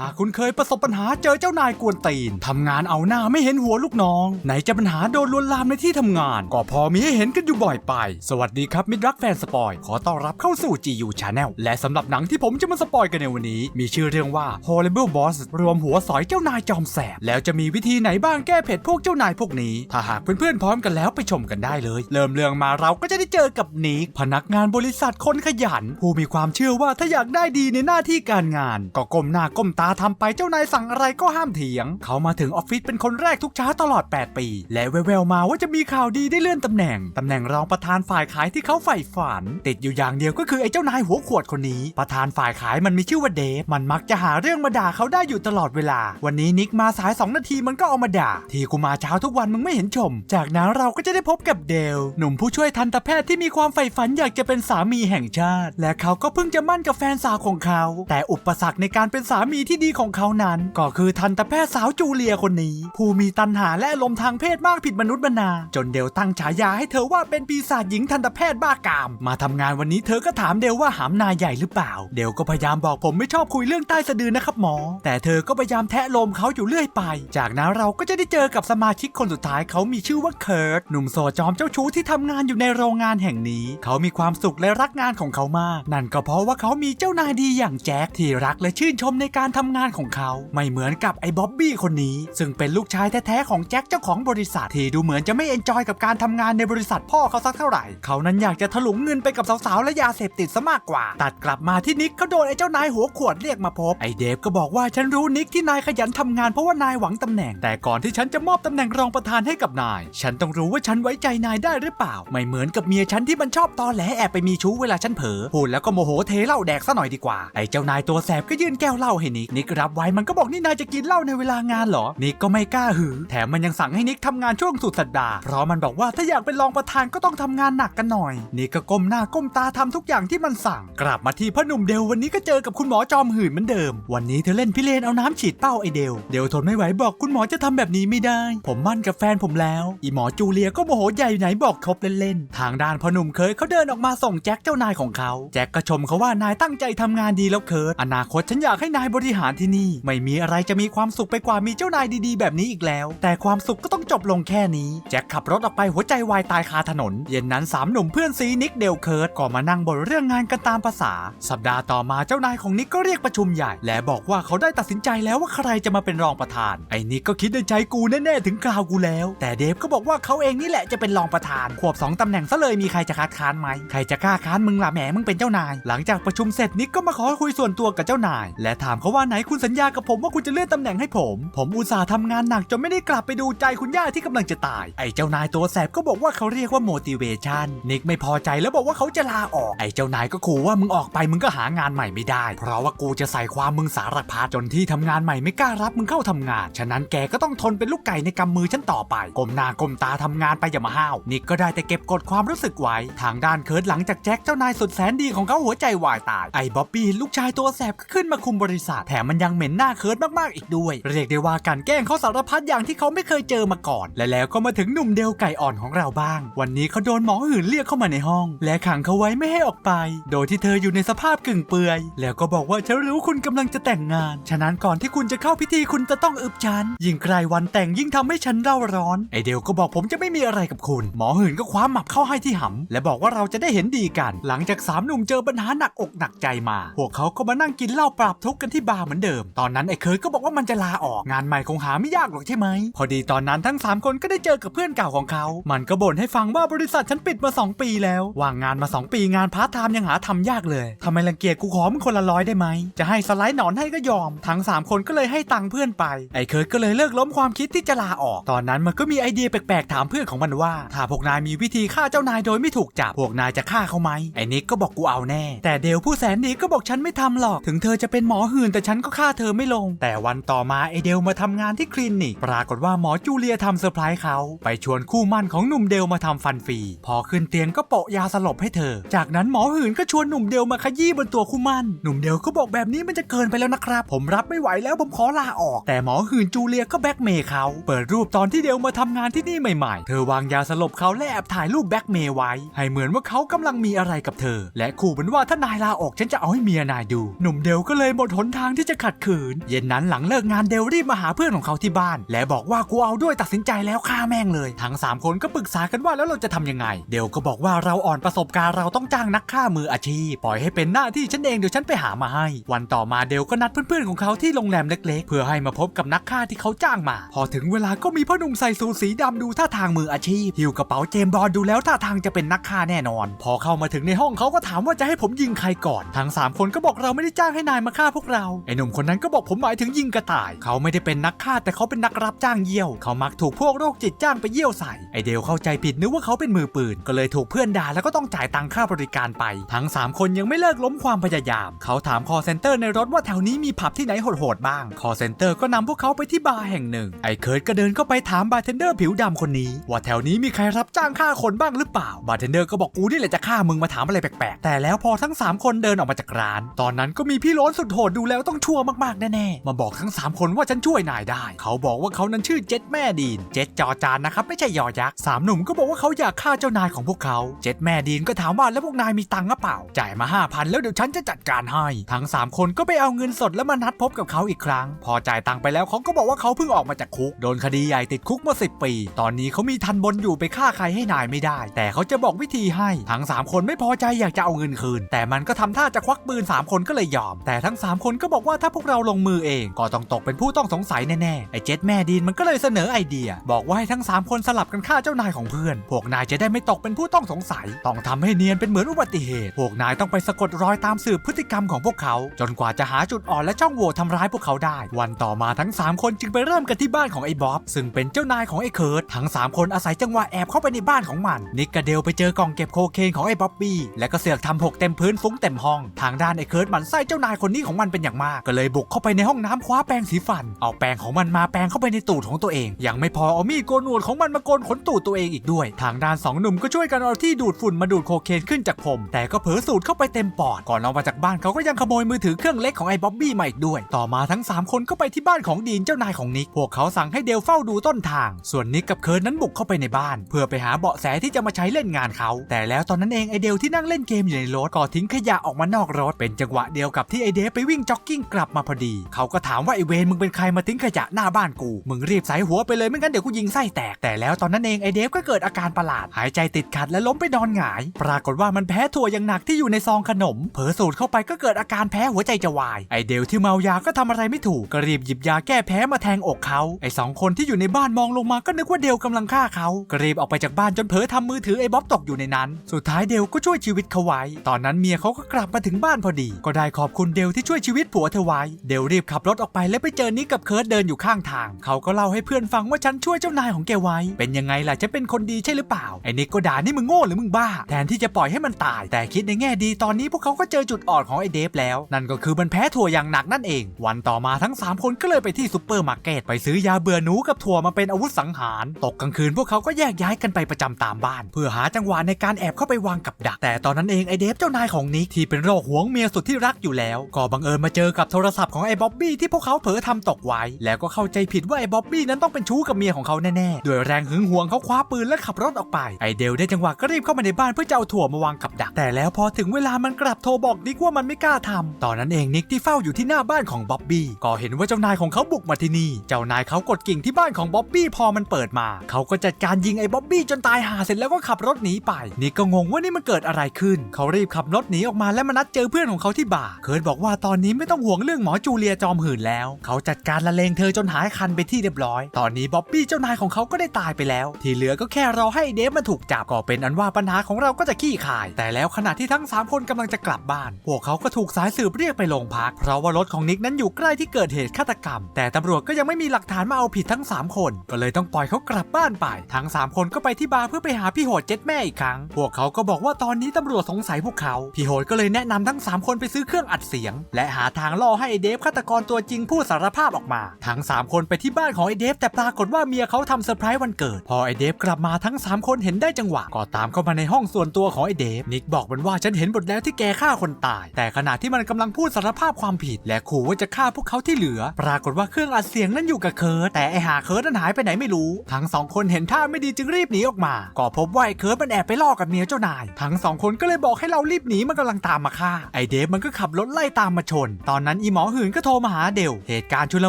หากคุณเคยประสบปัญหาเจอเจ้านายกวนตีนทำงานเอาหน้าไม่เห็นหัวลูกน้อง ไหนจะปัญหาโดนลวนลามในที่ทำงาน ก็พอมีให้เห็นกันอยู่บ่อยไป สวัสดีครับมิตรรักแฟนสปอย ขอต้อนรับเข้าสู่ GU Channel และสำหรับหนังที่ผมจะมาสปอยกันในวันนี้ มีชื่อเรื่องว่า Horrible Boss รวมหัวสอยเจ้านายจอมแสบ แล้วจะมีวิธีไหนบ้างแก้เผ็ดพวกเจ้านายพวกนี้ ถ้าหากเพื่อนๆพร้อมกันแล้วไปชมกันได้เลย เริ่มเรื่องมาเราก็จะได้เจอกับนิกพนักงานบริษัทคนขยัน ผู้มีความเชื่อว่าถ้าอยากได้ดีในหน้าที่การงาน ก็ก้มหน้าก้มตาทำไปเจ้านายสั่งอะไรก็ห้ามเถียง เขามาถึงออฟฟิศเป็นคนแรกทุกเช้าตลอด 8 ปี และแววๆมาว่าจะมีข่าวดีได้เลื่อนตำแหน่งตำแหน่งรองประธานฝ่ายขายที่เขาใฝ่ฝัน ติดอยู่อย่างเดียวก็คือไอ้เจ้านายหัวขวดคนนี้ ประธานฝ่ายขายมันมีชื่อว่าเดฟมันมักจะหาเรื่องมาด่าเขาได้อยู่ตลอดเวลา วันนี้นิกมาสาย 2 นาทีมันก็เอามาด่า ที่กูมาเช้าทุกวันมึงไม่เห็นชม จากนั้นเราก็จะได้พบกับเดล หนุ่มผู้ช่วยทันตแพทย์ที่มีความใฝ่ฝันอยากจะเป็นสามีแห่งชาติ และเขาก็เพิ่งจะมั่นกับแฟนสาวของเขา แต่อุปสรรคในการเป็นสามีที่ดีของเขานั้น ก็คือทันตแพทย์สาวจูเลียคนนี้ ผู้มีตัณหาและอารมทางเพศมากผิดมนุษย์มนา จนเดลตั้งฉายาให้เธอว่าเป็นปีศาจหญิงทันตแพทย์บ้ากาม มาทำงานวันนี้เธอก็ถามเดลว่าหามนายใหญ่หรือเปล่า เดลก็พยายามบอกผมไม่ชอบคุยเรื่องใต้สะดือนะครับหมอ แต่เธอก็พยายามแทะลมเขาอยู่เรื่อยไป จากนั้นเราก็จะได้เจอกับสมาชิกคนสุดท้ายเขามีชื่อว่าเคิร์ตหนุ่มโสดจอมเจ้าชู้ที่ทำงานอยู่ในโรงงานแห่งนี้ เขามีความสุขและรักงานของเขามาก นั่นก็เพราะว่าเขามีเจ้านายดีอย่างแจ็คที่รักและชื่นชมในการทำงานของเขาไม่เหมือนกับไอ้บ๊อบบี้คนนี้ ซึ่งเป็นลูกชายแท้ๆของแจ็คเจ้าของบริษัท ที่ดูเหมือนจะไม่เอนจอยกับการทำงานในบริษัทพ่อเขาสักเท่าไหร่ เขานั้นอยากจะถลุงเงินไปกับสาวๆและยาเสพติดซะมากกว่า ตัดกลับมาที่นิกเขาโดนไอ้เจ้านายหัวขวดเรียกมาพบไอ้เดฟก็บอกว่าฉันรู้นิกที่นายขยันทำงานเพราะว่านายหวังตำแหน่ง แต่ก่อนที่ฉันจะมอบตำแหน่งรองประธานให้กับนาย ฉันต้องรู้ว่าฉันไว้ใจนายได้หรือเปล่า ไม่เหมือนกับเมียฉันที่มันชอบตอแหลแอบไปมีชู้เวลาฉันเผลอพูดแล้วก็โมโหเทเหล้าแดกซะหน่อยดีกว่าไอ้เจ้านายตัวแสบก็ยื่นแก้วเหล้าให้นิกนิกรับไว้มันก็บอกนี่นายจะกินเหล้าในเวลางานเหรอ นิกก็ไม่กล้าหือ แถมมันยังสั่งให้นิกทำงานช่วงสุดสัปดาห์เพราะมันบอกว่าถ้าอยากเป็นรองประธานก็ต้องทำงานหนักกันหน่อย นิกก็ก้มหน้าก้มตาทำทุกอย่างที่มันสั่ง กลับมาที่พ่อหนุ่มเดลวันนี้ก็เจอกับคุณหมอจอมหื่นเหมือนเดิม วันนี้เธอเล่นพิเรนเอาน้ำฉีดเป้าไอเดลเดลทนไม่ไหวบอกคุณหมอจะทำแบบนี้ไม่ได้ ผมมั่นกับแฟนผมแล้ว อีหมอจูเลียก็โมโหใหญ่ไหนบอกครบเล่นๆทางด้านพ่อหนุ่มเคยเขาเดินออกมาส่งแจ็คเจ้านายของเขาแจ็คก็ชมเขาว่านายตั้งใจทำงานดีแล้วเคิร์ดอนาคตฉันอยากให้นายบริหารที่นี่ ไม่มีอะไรจะมีความสุขไปกว่ามีเจ้านายดีๆ แบบนี้อีกแล้ว แต่ความสุขก็ต้องจบลงแค่นี้ แจ็คขับรถออกไปหัวใจวายตายคาถนน เย็นนั้นสามหนุ่มเพื่อนซีนิกเดลเคิร์ดก็มานั่งบนเรื่องงานกันตามภาษา สัปดาห์ต่อมาเจ้านายของนิกก็เรียกประชุมใหญ่ และบอกว่าเขาได้ตัดสินใจแล้วว่าใครจะมาเป็นรองประธาน ไอ้นิกก็คิดในใจกูแน่ๆถึงคราวกูแล้ว แต่เดฟก็บอกว่าเขาเองนี่แหละจะเป็นรองประธานขวบสองตำแหน่งซะเลยมีใครจะคัดค้านไหมใครจะกล้าค้านมึงล่ะแหมมึงเป็นเจ้านาย หลังจากประชุมเสร็จนิกก็มาขอคุยส่วนตัวกับเจ้านาย และถามเขาว่าไหนคุณสัญญากับผมว่าคุณจะเลื่อนตำแหน่งให้ผม ผมอุตส่าห์ทำงานหนักจนไม่ได้กลับไปดูใจคุณย่าที่กำลังจะตาย ไอ้เจ้านายตัวแสบก็บอกว่าเขาเรียกว่า motivation นิกไม่พอใจแล้วบอกว่าเขาจะลาออก ไอ้เจ้านายก็ขู่ว่ามึงออกไปมึงก็หางานใหม่ไม่ได้ เพราะว่ากูจะใส่ความมึงสารพัดจนที่ทำงานใหม่ไม่กล้ารับมึงเข้าทำงาน ฉะนั้นแกก็ต้องทนเป็นลูกไก่ในกำมือฉันต่อไปก้มหน้าก้มตาทำงานไปอย่ามาห้าวนิกก็ได้แต่เก็บกดความรู้สึกไว้ ทางด้านเคิร์ดหลังจากแจ็คเจ้านายสุดแสนดีของเขาหัวใจวายตายไอ้บ๊อบบี้ลูกชายตัวแสบก็ขึ้นมาคุมบริษัทแถมมันยังเหม็นหน้าเคิร์ดมากๆอีกด้วย เรียกได้ว่าการแกล้งเขาสารพัดอย่างที่เขาไม่เคยเจอมาก่อน และแล้วก็มาถึงหนุ่มเดลไก่อ่อนของเราบ้าง วันนี้เขาโดนหมอหื่นเรียกเข้ามาในห้อง และขังเขาไว้ไม่ให้ออกไป โดยที่เธออยู่ในสภาพกึ่งเปลือย แล้วก็บอกว่าฉันรู้คุณกำลังจะแต่งงาน ฉะนั้นก่อนที่คุณจะเข้าพิธีคุณจะต้องอึบฉัน ยิ่งใกล้วันแต่งยิ่งทำให้ฉันเร่าร้อน ไอเดลก็บอกผมจะไม่มีอะไรกับคุณ หมอหื่นก็คว้าหมับเข้าให้ที่หำและบอกว่าเราจะได้เห็นดีกัน หลังจากสามหนุ่มเจอปัญหาหนักอกหนักใจมา พวกเขาก็มานั่งกินเหล้าปราบทุกข์กันที่บาร์เหมือนเดิม ตอนนั้นไอ้เคิร์ดก็บอกว่ามันจะลาออกงานใหม่คงหาไม่ยากหรอกใช่ไหม พอดีตอนนั้นทั้ง 3 คนก็ได้เจอกับเพื่อนเก่าของเขา มันก็บ่นให้ฟังว่าบริษัทฉันปิดมา 2 ปีแล้ว ว่างงานมา 2 ปีงานพาร์ทไทม์ยังหาทำยากเลยทำไมรังเกียจกูขอมึงคนละร้อยได้ไหม จะให้สไลด์หนอนให้ก็ยอม ทั้ง 3 คนก็เลยให้ตังค์เพื่อนไป ไอ้เคิร์ดก็เลยเลิกล้มความคิดที่จะลาออก ตอนนั้นมันก็มีไอเดียแปลกๆถามเพื่อนของมันว่า ถ้าพวกนายมีวิธีฆ่าเจ้านายโดยไม่ถูกจับ พวกนายจะฆ่าเขาไหม ไอ้นิกก็บอกกูเอาแน่ แต่เดลผู้แสนดีก็บอกฉันไม่ทำหรอก ถึงเธอจะเป็นหมอหื่นแต่ฉันก็ฆ่าเธอไม่ลง แต่วันต่อมาไอเดลมาทำงานที่คลินิก ปรากฏว่าหมอจูเลียทำเซอร์ไพรส์เขา ไปชวนคู่มั่นของหนุ่มเดลมาทำฟันฟรี พอขึ้นเตียงก็โปะยาสลบให้เธอ จากนั้นหมอหื่นก็ชวนหนุ่มเดลมาขยี้บนตัวคู่มั่น หนุ่มเดลก็บอกแบบนี้มันจะเกินไปแล้วนะครับ ผมรับไม่ไหวแล้วผมขอลาออก แต่หมอหื่นจูเลียก็แบ็กเมย์เขา เปิดรูปตอนที่เดลมาทำงานที่นี่ใหม่ ๆ เธอวางยาสลบเขาและแอบถ่ายรูปแบ็กเมย์ไว้ ให้เหมือนว่าเขากำลังมีอะไรกับเธอ และขู่มันว่าถ้านายลาออกฉันจะเอาให้เมียนายดู หนุ่มเดลก็เลยหมดหนทางที่ที่จะขัดขืน เย็นนั้นหลังเลิกงานเดลรีบมาหาเพื่อนของเขาที่บ้าน และบอกว่ากูเอาด้วยตัดสินใจแล้วฆ่าแม่งเลย ทั้ง 3 คนก็ปรึกษากันว่าแล้วเราจะทำยังไง เดลก็บอกว่าเราอ่อนประสบการณ์เราต้องจ้างนักฆ่ามืออาชีพปล่อยให้เป็นหน้าที่ฉันเองเดี๋ยวฉันไปหามาให้ วันต่อมาเดลก็นัดเพื่อนๆของเขาที่โรงแรมเล็กๆ เพื่อให้มาพบกับนักฆ่าที่เขาจ้างมา พอถึงเวลาก็มีพ่อหนุ่มใส่สูทสีดำดูท่าทางมืออาชีพหิวกระเป๋าเจมบอลดูแล้วท่าทางจะเป็นนักฆ่าแน่นอน พอเข้ามาถึงในห้องเขาก็ถามว่าจะให้ผมยิงใครก่อน ทั้งสามคนก็บอกเราไม่ได้จ้างให้นายมาฆ่าพวกเราไอ้หนุ่มคนนั้นก็บอกผมหมายถึงยิงกระต่าย เขาไม่ได้เป็นนักฆ่าแต่เขาเป็นนักรับจ้างเยี่ยว เขามักถูกพวกโรคจิตจ้างไปเยี่ยวใส่ ไอเดลเข้าใจผิดนึกว่าเขาเป็นมือปืน ก็เลยถูกเพื่อนด่าแล้วก็ต้องจ่ายตังค่าบริการไป ทั้ง 3 คนยังไม่เลิกล้มความพยายาม เขาถามคอเซนเตอร์ในรถว่าแถวนี้มีผับที่ไหนโหดๆบ้าง คอเซนเตอร์ก็นำพวกเขาไปที่บาร์แห่งหนึ่ง ไอเคิร์ดก็เดินเข้าไปถามบาร์เทนเดอร์ผิวดำคนนี้ ว่าแถวนี้มีใครรับจ้างฆ่าคนบ้างหรือเปล่า บาร์เทนเดอร์ก็บอกกูนี่แหละจะฆ่ามึงมาถามอะไรแปลกๆ แต่แล้วพอทั้ง 3 คนเดินออกมาจากร้าน ตอนนั้นก็มีพี่ล้นสุดโหดดูแล้วต้องชั่วมากๆแน่ๆ มาบอกทั้ง 3 คนว่าฉันช่วยนายได้ เขาบอกว่าเขานั้นชื่อเจ็ดแม่ดีน เจ็ดจอจานนะครับ ไม่ใช่ยอยักษ์สามหนุ่มก็บอกว่าเขาอยากฆ่าเจ้านายของพวกเขาเจ็ดแม่ดีนก็ถามว่าแล้วพวกนายมีตังค์หรือเปล่า จ่ายมาห้าพันแล้วเดี๋ยวฉันจะจัดการให้ ทั้ง 3 คนก็ไปเอาเงินสดแล้วมานัดพบกับเขาอีกครั้ง พอจ่ายตังค์ไปแล้วเขาก็บอกว่าเขาเพิ่งออกมาจากคุกโดนคดีใหญ่ติดคุกมาสิปี ตอนนี้เขามีทันบนอยู่ไปฆ่าใครให้นายไม่ได้ แต่เขาจะบอกวิธีให้ทั้ง 3 คนไม่พอใจอยากจะเอาเงินคืน แต่มันก็ทำท่าจะควักปืน 3 คนก็เลยยอม แต่ทั้ง 3 คนก็บอกว่าถ้าพวกเราลงมือเองก็ต้องตกเป็นผู้ต้องสงสัยแน่ๆไอ้เจ็ดแม่ดีนมันก็เลยเสนอไอเดีย บอกว่าให้ทั้ง 3 คนสลับกันฆ่าเจ้านายของเพื่อน พวกนายจะได้ไม่ตกเป็นผู้ต้องสงสัย ต้องทำให้เนียนเป็นเหมือนอุบัติเหตุ พวกนายต้องไปสะกดรอยตามสืบพฤติกรรมของพวกเขา จนกว่าจะหาจุดอ่อนและช่องโหว่ทำร้ายพวกเขาได้ วันต่อมาทั้ง 3 คนจึงไปเริ่มกันที่บ้านของไอ้บ๊อบซึ่งเป็นเจ้านายของไอ้เคิร์ดทั้ง 3 คนอาศัยจังหวะแอบเข้าไปในบ้านของมัน นิกกับเดลไปเจอกล่องเก็บโคเคนของไอ้บ๊อบบี้และก็เสือกทำหกเต็มพื้นฟุ้งเต็มห้อง ทางด้านไอ้เคิร์ดหมันไส้เจ้านายคนนี้ของมันเป็นอย่างมากก็เลยบุกเข้าไปในห้องน้ำคว้าแปรงสีฟัน เอาแปรงของมันมาแปรงเข้าไปในตูดของตัวเอง ยังไม่พอเอามีดโกนหนวดของมันมาโกนขนตูดตัวเองอีกด้วย ทางด้านสองหนุ่มก็ช่วยกันเอาที่ดูดฝุ่นมาดูดโคเคนขึ้นจากผม แต่ก็เผลอสูดเข้าไปเต็มปอด ก่อนออกมาจากบ้านเขาก็ยังขโมยมือถือเครื่องเล็กของไอ้บ๊อบบี้มาอีกด้วย ต่อมาทั้ง 3 คนก็ไปที่บ้านของดีนเจ้านายของนิก พวกเขาสั่งให้เดลเฝ้าดูต้นทาง ส่วนนิกกับเคิร์นนั้นบุกเข้าไปในบ้าน เพื่อไปหาเบาะแสที่จะมาใช้เล่นงานเขา แต่แล้วตอนนั้นเองไอเดลที่นั่งเล่นเกมอยู่ในรถก็ทิ้งขยะออกมานอกรถ เป็นจังหวะเดียวกับที่ไอเดฟไปวิ่งจ็อกกิ้งกลับมาพอดี เขาก็ถามว่าไอเวนมึงเป็นใครมาทิ้งขยะหน้าบ้านกู มึงรีบใส่หัวไปเลยไม่งั้นเดี๋ยวกูยิงไส้แตก แต่แล้วตอนนั้นเองไอเดฟก็เกิดอาการประหลาด หายใจติดขัดและล้มไปนอนหงาย ปรากฏว่ามันแพ้ถั่วอย่างหนักที่อยู่ในซองขนม เผลอสูดเข้าไปก็เกิดอาการแพ้หัวใจจะวาย ไอเดลที่เมายาก็ทำอะไรไม่ถูกก็รีบหยิบยาแก้แพ้มาแทงอกเขา ไอสองคนที่อยู่ในบ้านมองลงมาก็นึกว่าเดลกำลังฆ่าเขาก็รีบออกไปจากบ้านจนเผลอทำมือถือไอบ๊อบตกอยู่ในนั้น สุดท้ายเดลก็ช่วยชีวิตเขาไว้ ตอนนั้นเมียเขาก็กลับมาถึงบ้านพอดี ก็ได้ขอบคุณเดลที่ช่วยชีวิตผัวเธอไว้ เดลรีบขับรถออกไปและไปเจอนิกกับเคิร์ดเดินอยู่ข้างทาง เขาก็เล่าให้เพื่อนฟังว่าฉันช่วยเจ้านายของแกไว้ เป็นยังไงล่ะจะเป็นคนดีใช่หรือเปล่า ไอ้นิกก็ด่านี่มึงโง่หรือมึงบ้า แทนที่จะปล่อยให้มันตาย แต่คิดในแง่ดีตอนนี้พวกเขาก็เจอจุดอ่อนของไอเดฟแล้ว นั่นก็คือมันแพ้ถั่วอย่างหนักนั่นเอง วันต่อมาทั้ง 3 คนก็เลยไปที่ซูเปอร์มาร์เก็ตไปซื้อยาเบื่อหนูกับถั่วมาเป็นอาวุธสังหาร ตกกลางคืนพวกเขาก็แยกย้ายกันไปประจำตามบ้าน เพื่อหาจังหวะในการแอบเข้าไปวางกับดัก แต่ตอนนั้นเองไอเดฟเจ้านายของนิกที่เป็นโรคหวงเมียสุดที่รักอยู่แล้ว ก็บังเอิญมาเจอกับโทรศัพท์ของไอ้บ๊อบบี้ที่พวกเขาเผลอทำตกไว้ แล้วก็เข้าใจผิดว่าไอ้บ๊อบบี้นั้นต้องเป็นชู้กับเมียของเขาแน่ๆด้วยแรงหึงหวงเขาคว้าปืนและขับรถออกไป ไอเดลได้จังหวะก็รีบเข้ามาในบ้านเพื่อจะเอาถั่วมาวางกับดัก แต่แล้วพอถึงเวลามันกลับโทรบอกนิกว่ามันไม่กล้าทำตอนนั้นเองนิกที่เฝ้าอยู่ที่หน้าบ้านของบ๊อบบี้ก็เห็นว่าเจ้านายของเขาบุกมาที่นี่ เจ้านายเขากดกิ่งที่บ้านของบ๊อบบี้พอมันเปิดมา เขาก็จัดการยิงไอ้บ๊อบบี้จนตายหาเสร็จแล้วก็ขับรถหนีไป นิกก็งงว่านี่มันเกิดอะไรขึ้น เขารีบขับรถหนีออกมาและมานัดเจอเพื่อนของเขาที่บาร์เคิร์ดบอกว่าตอนนี้ไม่ต้องห่วงงเรื่องหมอจูเลียจอมหื่นแล้ว เขาจัดการละเลงเธอจนหายคันไปที่เรียบร้อย ตอนนี้บ๊อบบี้เจ้านายของเขาก็ได้ตายไปแล้ว ที่เหลือก็แค่รอให้เดฟมาถูกจับก็เป็นอันว่าปัญหาของเราก็จะขี้ขาย แต่แล้วขณะที่ทั้ง 3 คนกำลังจะกลับบ้าน พวกเขาก็ถูกสายสืบเรียกไปโรงพัก เพราะว่ารถของนิกนั้นอยู่ใกล้ที่เกิดเหตุฆาตกรรม แต่ตำรวจก็ยังไม่มีหลักฐานมาเอาผิดทั้ง 3 คน ก็เลยต้องปล่อยเขากลับบ้านไป ทั้ง 3 คนก็ไปที่บาร์เพื่อไปหาพี่โหดเจ็ดแม่อีกครั้ง พวกเขาก็บอกว่าตอนนี้ตำรวจสงสัยพวกเขา พี่โหดก็เลยแนะนำทั้ง 3 คนไปซื้อเครื่องอัดเสียง และหาทางล่ออให้ไอเดฟฆาตกรตัวจริงพูดสารภาพออกมา ทั้ง 3 คนไปที่บ้านของไอเดฟแต่ปรากฏว่าเมียเขาทำเซอร์ไพรส์วันเกิด พอไอเดฟกลับมาทั้ง 3 คนเห็นได้จังหวะ ก็ตามเข้ามาในห้องส่วนตัวของไอเดฟนิกบอกมันว่าฉันเห็นหมดแล้วที่แกฆ่าคนตาย แต่ขณะที่มันกำลังพูดสารภาพความผิด และขู่ว่าจะฆ่าพวกเขาที่เหลือ ปรากฏว่าเครื่องอัดเสียงนั้นอยู่กับเคิร์ดแต่ไอหาเคิร์ดนั้นหายไปไหนไม่รู้ ทั้งสองคนเห็นท่าไม่ดีจึงรีบหนีออกมา ก็พบว่าไอเคิร์ดมันแอบไปล่อกับเมียเจ้านาย ทั้งสองคนก็เลยบอกให้เรารีบหนีมันกำลังตามมาฆ่าไอเดฟมันก็ขับรถไล่ตามมาชน ตอนนั้นอีหมอหื่นก็โทรมาหาเดลเหตุการณ์ชุล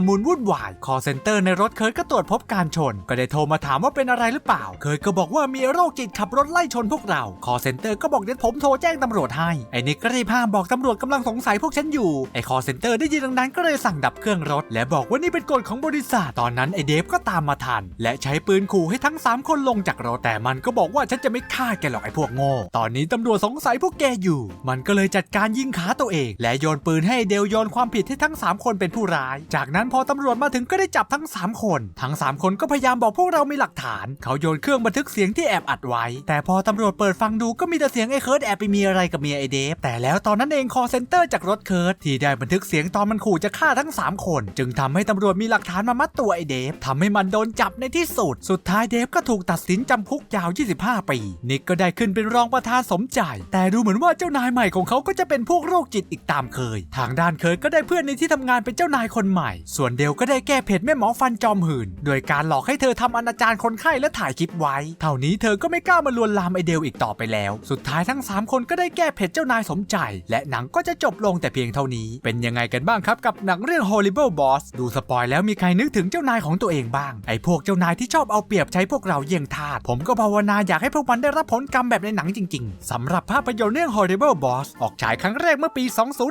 มุนวุ่นวายคอเซ็นเตอร์ในรถเคิร์ดก็ตรวจพบการชน ก็ได้โทรมาถามว่าเป็นอะไรหรือเปล่า เคิร์ดก็บอกว่ามีโรคจิตขับรถไล่ชนพวกเราคอเซ็นเตอร์ก็บอกเดี๋ยวผมโทรแจ้งตำรวจให้ไอ้นิกก็รีบห้ามบอกตำรวจกำลังสงสัยพวกฉันอยู่ไอ้คอเซ็นเตอร์ได้ยินดังนั้นก็เลยสั่งดับเครื่องรถ และบอกว่านี่เป็นกฎของบริษัทตอนนั้นไอ้เดฟก็ตามมาทัน และใช้ปืนขู่ให้ทั้ง 3 คนลงจากรถแต่มันก็บอกว่าฉันจะไม่ฆ่าแกหรอกไอ้พวกโง่ตอนนี้ตำรวจสงสัยพวกแกอยู่ มันก็เลยจัดการยิงขาตัวเอง และโยนปืนให้เดลโยนความผิดให้ทั้ง 3 คนเป็นผู้ร้าย จากนั้นพอตำรวจมาถึงก็ได้จับทั้ง 3 คน ทั้ง 3 คนก็พยายามบอกพวกเรามีหลักฐาน เขาโยนเครื่องบันทึกเสียงที่แอบอัดไว้ แต่พอตำรวจเปิดฟังดูก็มีแต่เสียงไอ้เคิร์ดแอบไปมีอะไรกับเมียไอเดฟ แต่แล้วตอนนั้นเองคอเซนเตอร์จากรถเคิร์ดที่ได้บันทึกเสียงตอนมันขู่จะฆ่าทั้ง 3 คน จึงทำให้ตำรวจมีหลักฐานมามัดตัวไอเดฟทำให้มันโดนจับในที่สุด สุดท้ายเดฟก็ถูกตัดสินจำคุกยาว 25 ปีนิกก็ได้ขึ้นเป็นรองประธานสมใจ แต่ดูเหมือนว่าเจ้านายใหม่ของเขาก็จะเป็นพวกโรคจิตอีกตามเคย ทางด้านเคิร์ดก็ได้เพื่อนในที่ทำงานเป็นเจ้านายคนใหม่ ส่วนเดลก็ได้แก้เผ็ดแม่หมอฟันจอมหื่น โดยการหลอกให้เธอทำอนาจารคนไข้และถ่ายคลิปไว้ เท่านี้เธอก็ไม่กล้ามาลวนลามไอเดลอีกต่อไปแล้ว สุดท้ายทั้ง 3 คนก็ได้แก้เผ็ดเจ้านายสมใจ และหนังก็จะจบลงแต่เพียงเท่านี้ เป็นยังไงกันบ้างครับกับหนังเรื่อง Horrible Boss ดูสปอยแล้วมีใครนึกถึงเจ้านายของตัวเองบ้าง ไอพวกเจ้านายที่ชอบเอาเปรียบใช้พวกเราเยี่ยงทาสผมก็ภาวนาอยากให้พวกมันได้รับผลกรรมแบบในหนังจริง ๆสำหรับภาพยนตร์เรื่อง Horrible Boss ออกฉายครั้งแรกเมื่อปี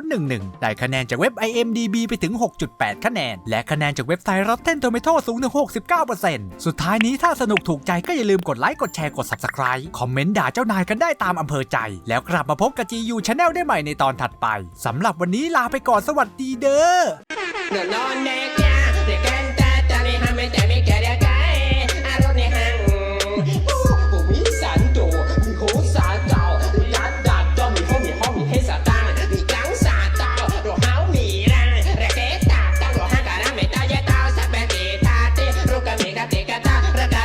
2011 ได้คะแนนจากเว็บ IMDB ไปถึง 6.8 คะแนน และคะแนนจากเว็บไซต์ Rotten Tomato สูงถึง 69%สุดท้ายนี้ถ้าสนุกถูกใจก็อย่าลืมกดไลค์ กดแชร์ กด Subscribe คอมเมนต์ด่าเจ้านายกันได้ตามอำเภอใจ แล้วกลับมาพบกับ GU Channel ได้ใหม่ในตอนถัดไปสำหรับวันนี้ลาไปก่อนสวัสดีเด้อ